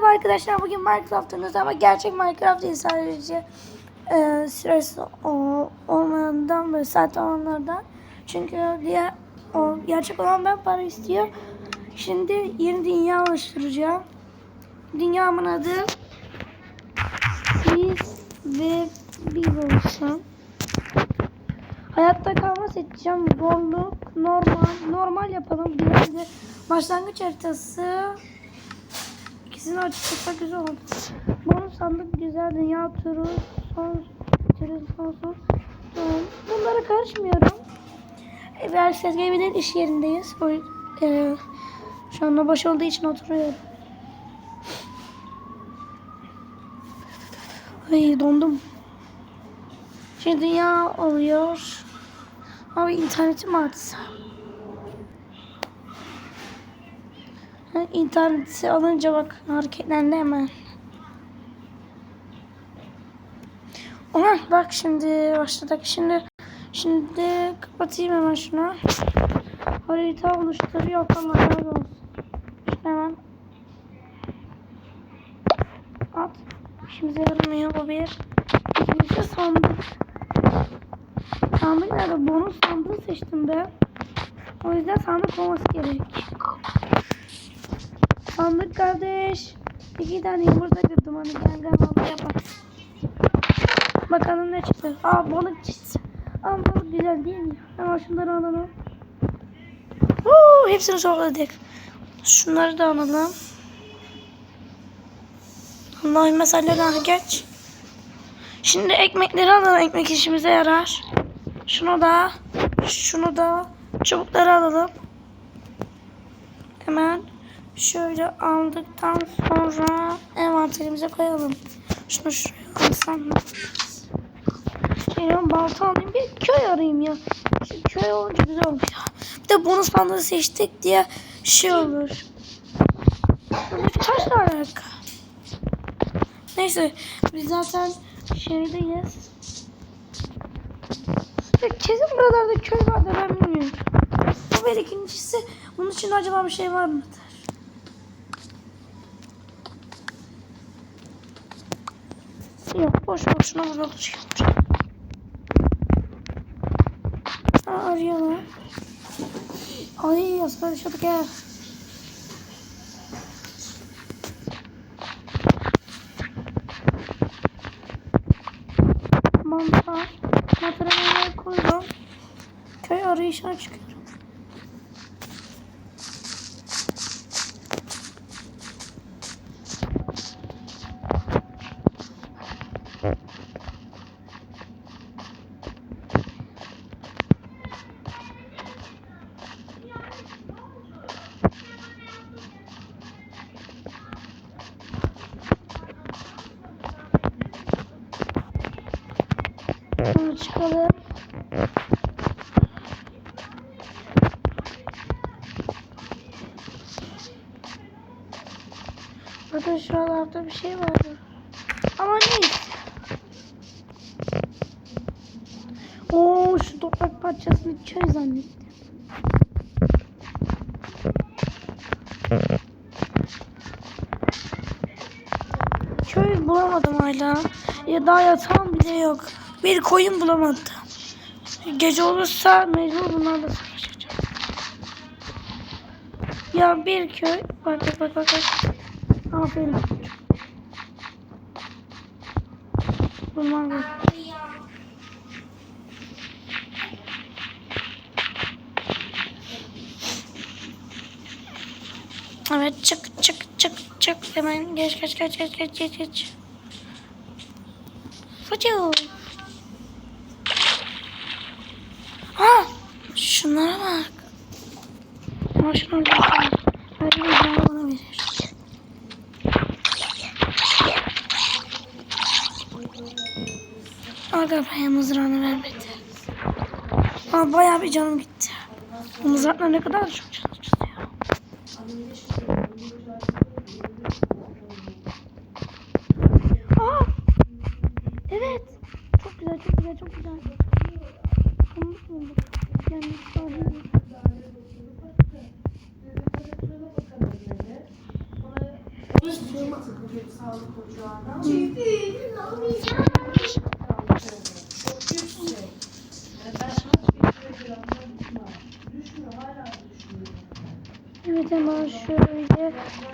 Merhaba arkadaşlar bugün Minecraft'ınız ama gerçek Minecraft değil sadece e, süresi olmayandan ve saat olanlardan. Çünkü diğer o gerçek olandan para istiyor. Şimdi yeni dünya oluşturacağım. Dünyamın adı Siz ve bir olsun. Hayatta kalma seçeceğim. Zorluk, normal, normal yapalım. Bir de başlangıç haritası. İkisini açıkçası güzel oldu. Bonus sandık güzel. Dünya turu, son turu, son son. Bunlara karışmıyorum. E, Ve ses gelmeden iş yerindeyiz. O, e, şu anda boş olduğu için oturuyorum. Ay dondum. Şimdi dünya oluyor. Abi interneti mi İnterneti alınca bak hareketlendi hemen. Aha bak şimdi başladık. Şimdi şimdi kapatayım hemen şunu. Harita oluşturuyor. Allah razı olsun. Hemen at. İşimize yaramıyor bu bir. İkincisi sandık. Sandık nerede? Bonus sandığı seçtim ben. O yüzden sandık olması gerek. Sandık kardeş. İki tane yumurta kırdım hani gel gel baba yapar. Bakalım ne çıktı. Aa balık çıktı. Aa balık güzel değil mi? Hemen şunları alalım. Oo, hepsini topladık. Şunları da alalım. Allah'ım mesela geç. Şimdi ekmekleri alalım. Ekmek işimize yarar. Şunu da, şunu da, çubukları alalım. Hemen şöyle aldıktan sonra envanterimize koyalım. Şunu şuraya alsam mı? Benim balta alayım bir köy arayayım ya. Şu köy olunca güzel olmuş ya. Bir de bonus bandı seçtik diye şey olur. Taşla alaka. Neyse biz zaten şehirdeyiz. Ya Kesin buralarda köy vardır ben bilmiyorum. Bu bir ikincisi bunun için acaba bir şey var mıdır? Yok boş boşuna burada çıkmış. Aa arıyorlar. Ay aslan yaşadık ya. Mantar. Mantarı koydum. Köy arayışına çıkıyorum. Sonra çıkalım. Burada şuralarda bir şey var. Ama neyse. Oo şu toprak parçasını köy zannettim. Köy bulamadım hala. Ya daha yatağım bile yok. Bir koyun bulamadım. Gece olursa mecbur bunlarla savaşacağım. Ya bir köy. Bak bak bak bak. Aferin. Bunlar var. Evet çık çık çık çık hemen geç geç geç geç geç geç geç. Fıcı. Şunlara bak. Ama şunu Hadi bir daha bana verir. Aga be mızrağını vermedi. Aa, bayağı bir canım gitti. Bu mızrakla ne kadar çok çalışacağız ya. Aa! Evet. Çok güzel, çok güzel, çok güzel. Pamuk bulduk. Yani sahil. Evet hemen şöyle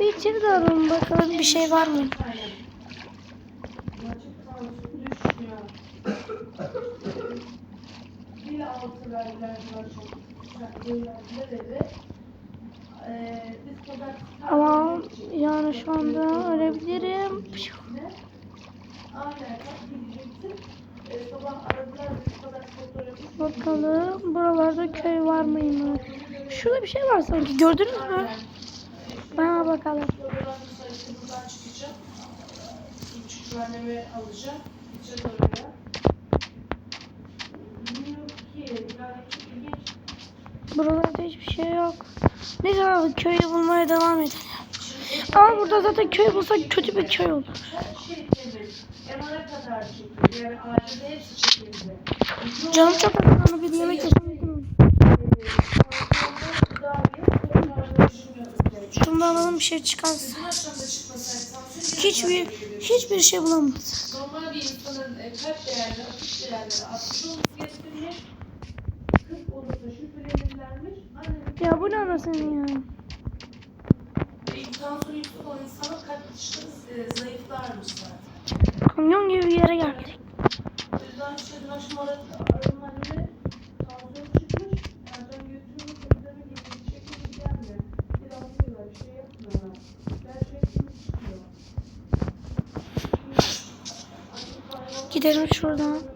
bir içeri de alalım bakalım bir şey var mı? Bir altı verdiler çok. Verdiler evi. Ee, biz kadar Ama yani şu anda ölebilirim. Bakalım buralarda köy var mıymış? Şurada bir şey var sanki gördünüz mü? Bana bakalım. Buralarda hiçbir şey yok. Neyse abi köyü bulmaya devam edelim. Ama burada zaten köy bulsak kötü bir köy olur. Canım çok acıdı bir yemek yedim. Şundan alalım bir şey çıkarsa. Hiçbir hiçbir şey bulamadım. Normal bir insanın e, kalp değerleri, atık değerleri 60 olması gerekirmiş. 40 olursa şüphelenirlermiş. Annenin Ya bu ne anasını ya? ve tansiyonu yüksek olan insanın kalp dışları e, zayıflarmış zaten. Kamyon gibi bir yere geldik. O yüzden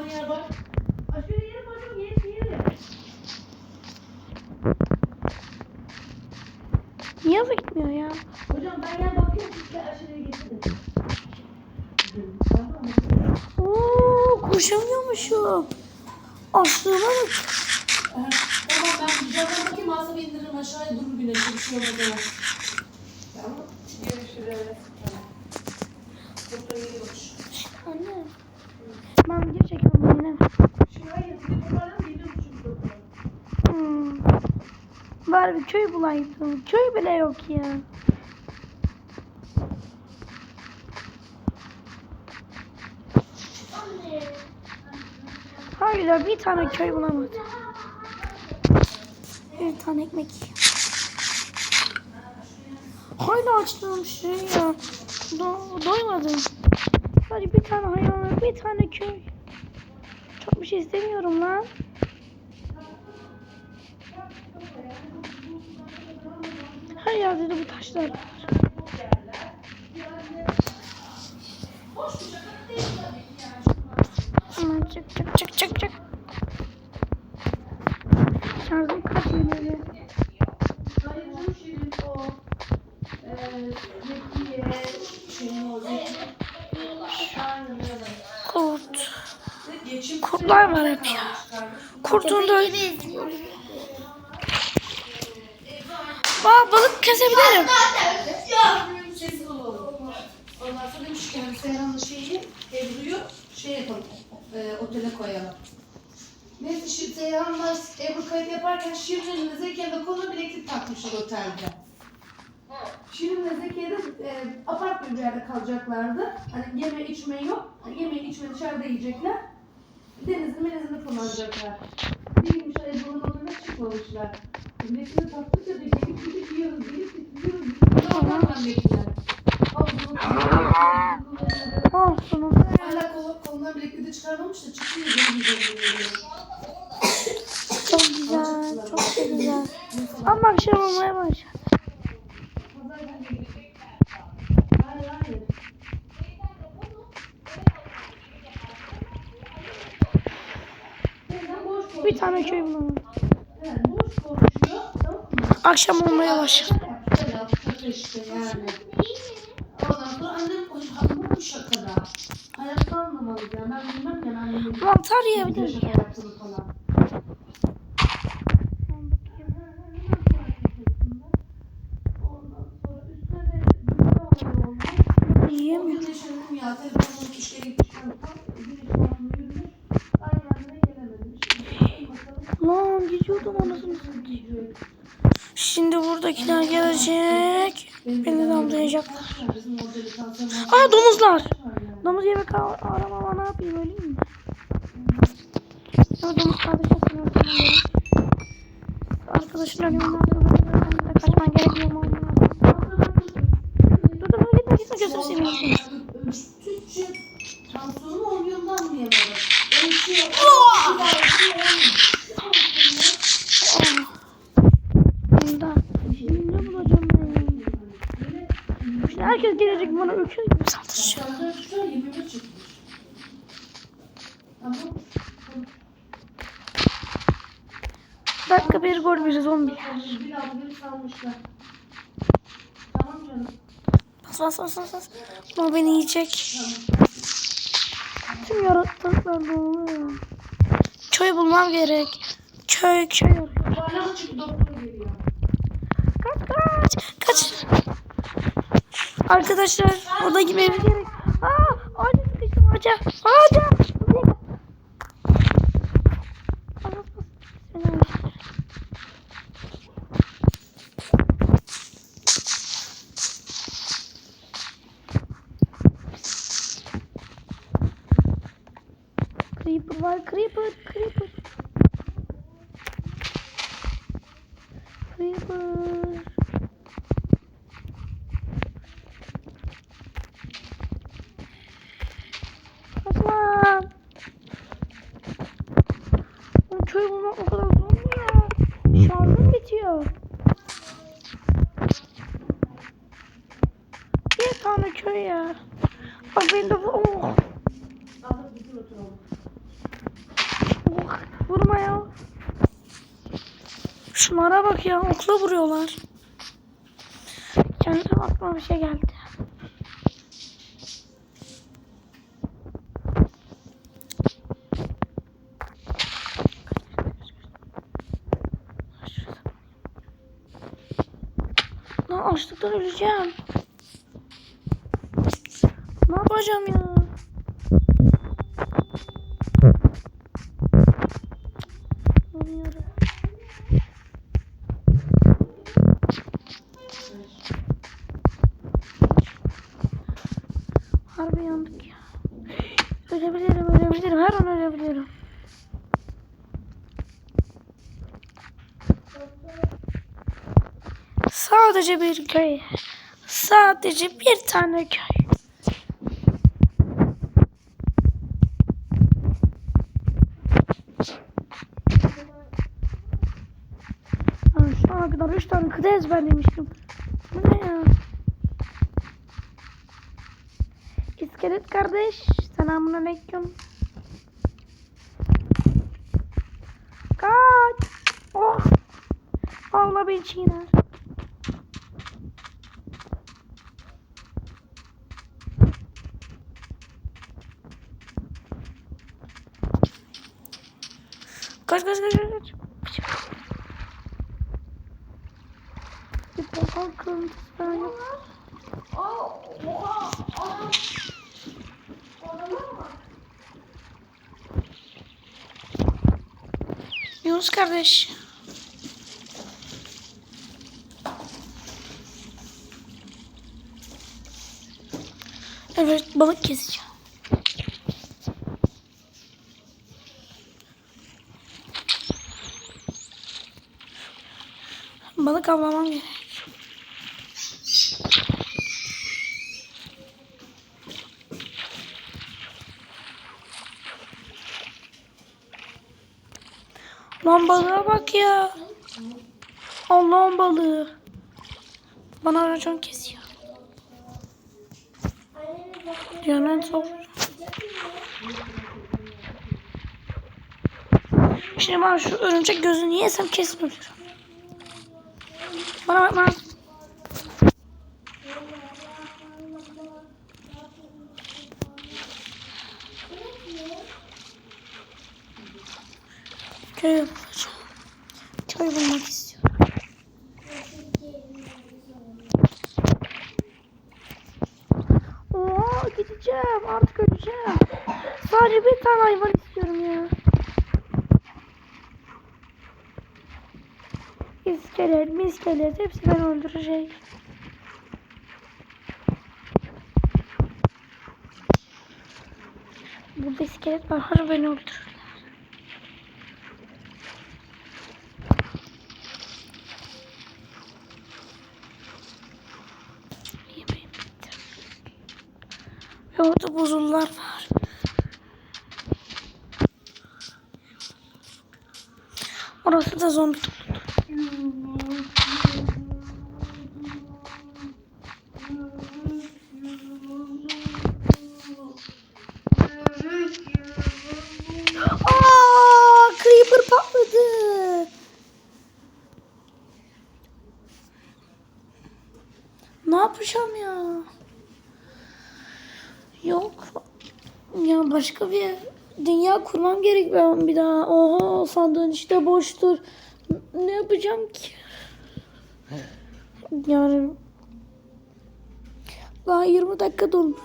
yer bak. Aşırı yerim hocam, yerim yerim. Niye hızlı gitmiyor ya? Hocam ben yer bakıyorum, siz de aşırıya getirin. Oo, koşamıyormuşum. Aslına bak. Tamam ben camdan bakayım ağzımı indiririm aşağıya durur güneşe bir şey olmadı. Tamam. Görüşürüz. Anne. Ben video çekiyorum anne. Şimdi hayır, bir de toparlan geliyormuş çünkü doktor. Hmm. Bari bir köy bulaydım. Köy bile yok ya. Hayır bir tane köy bulamadım. Bir tane ekmek. Hala açtığım şey ya. Do doymadım. Hadi bir tane hayvan, bir tane köy. Bir şey istemiyorum lan. Her yerde de bu taşlar var. Hemen çık çık çık çık çık. Şarjım kaç böyle. Hayır Zekiye. Kurtlar var hep ya. Kurtun da Aa, balık kesebilirim. Ondan sonra demiş ki yani şeyi, Ebru'yu şey yapalım, e, otele koyalım. Neyse şimdi Seyhan'la Ebru kayıt yaparken Şirin'in de Zekiye'nin de konu bileklik takmışlar otelde. Şirin'le Zekiye de e, apart bir yerde kalacaklardı. Hani yeme içme yok. Hani yemeği içme dışarıda yiyecekler. Denizin menizini kullanacaklar. Değilmişler Ebru'nun odasına çıkmamışlar. Zekine tatlıca da gelip gidip yiyoruz, gelip gidip yiyoruz. Oradan. Havuzunu Oh sonunda. Hala kol, kolundan bilekliği de çıkarmamış da çıkıyor. Üzerine Çok güzel. Çok güzel. Ama akşam olmaya başladı. Hayır hayır. Teyzem boş konuşuyor. Bir tane köy bulalım. Evet, boş konuşuyor. Tamam mı? Akşam olmaya başladı. Şöyle yap, şaka işte yani. Ondan sonra annem o bu şakada. Hayatta anlamaz ya. Ben bilmem ya. Ben bilmem. Mantar yiyebilir miyim? yaptığını falan. Ondan sonra üstüne de bir havayı olmuş. O Yiyemiyorum. gün yaşadım ya. Telefonum işe gitmişken tam güneş altında yürümüş. Ben kendime gelemedim. Şimdi bakalım. Lan gidiyordum anasını satayım. Şimdi buradakiler gelecek. Beni damlayacaklar. Aa domuzlar. var. Domuz yemek ar- aramama ne yapayım öleyim mi? Ya domuz kardeşim ben de kaçman gerekiyor mu? Dur dur gitme gitme gözünü seveyim. Tansiyonu oluyordan mı yemedim? Ölçüyor. Bir daha ölçüyor. Bunda. Şimdi ne bulacağım ben? Şimdi herkes gelecek bana öküz gibi saldıracak. Senden tutar 21 çıkmış. Tamam. Dakika bir gol bir zombi. Bas bas bas bas. bas. O beni yiyecek. Tüm yaratıklar dolu. Köy bulmam gerek. Doktor geliyor. Kaç kaç. Kaç. Arkadaşlar oda gitmemiz gerek. Aa ağaca sıkıştım ağaca. Ağaca. Buraya gel. Bas, bas, bas. Seni ağaca. Creeper var creeper creeper. Creeper. Kaçma. O köy bulmak o kadar zor mu ya? Şarjım bitiyor. Bir tane köy ya. Bak benim de bu. Oh, oh. Vurma ya. Şunlara bak ya. Okla vuruyorlar. Kendime aklıma bir şey geldi. Lan açlıktan öleceğim. Ne yapacağım ya? Sadece bir köy. Sadece bir tane köy. Şu ana kadar 3 tane kıta ezberlemiştim. Bu ne ya? İskelet kardeş. Selamun aleyküm. Kaç. Oh. Allah beni çiğner. Kaç kaç kaç kaç. Bir portal kırıntısı falan yok. Yunus kardeş. Evet balık keseceğim. Balık avlamam gerek. Lan balığa bak ya. Allah'ın balığı. Bana racon kesiyor. En soğuk. Şimdi ben şu örümcek gözünü yesem kesin ölürüm. Bana bak bana. Köy bulacağım. Köy bulmak istiyorum. Oo gideceğim artık öleceğim. Sadece bir tane hayvan istiyorum ya. İskelet, miskelet hepsi beni öldürecek. Burada iskelet var. Hadi beni öldürürler. Ve orada buzullar var. Orası da zombi dolu. Aa, creeper patladı. Ne yapacağım ya? Yok. Ya başka bir dünya kurmam gerek ben bir daha. Oha sandığın işte boştur. Ne yapacağım ki? Yani daha 20 dakika dolmadı.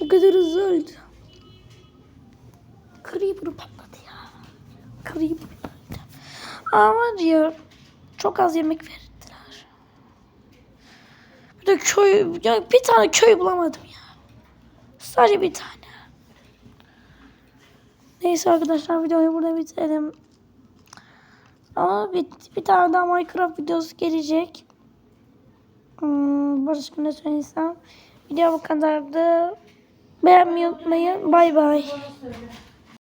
Bu kadar hızlı öldü. Creeper patladı ya. Creeper öldü. Ama diyor çok az yemek verdiler. Bir de köy, ya bir tane köy bulamadım ya. Sadece bir tane. Neyse arkadaşlar videoyu burada bitirelim. Ama bir, bir tane daha Minecraft videosu gelecek. Hmm, başka ne söylesem. Video bu kadardı. Beğenmeyi unutmayın. Bay bay.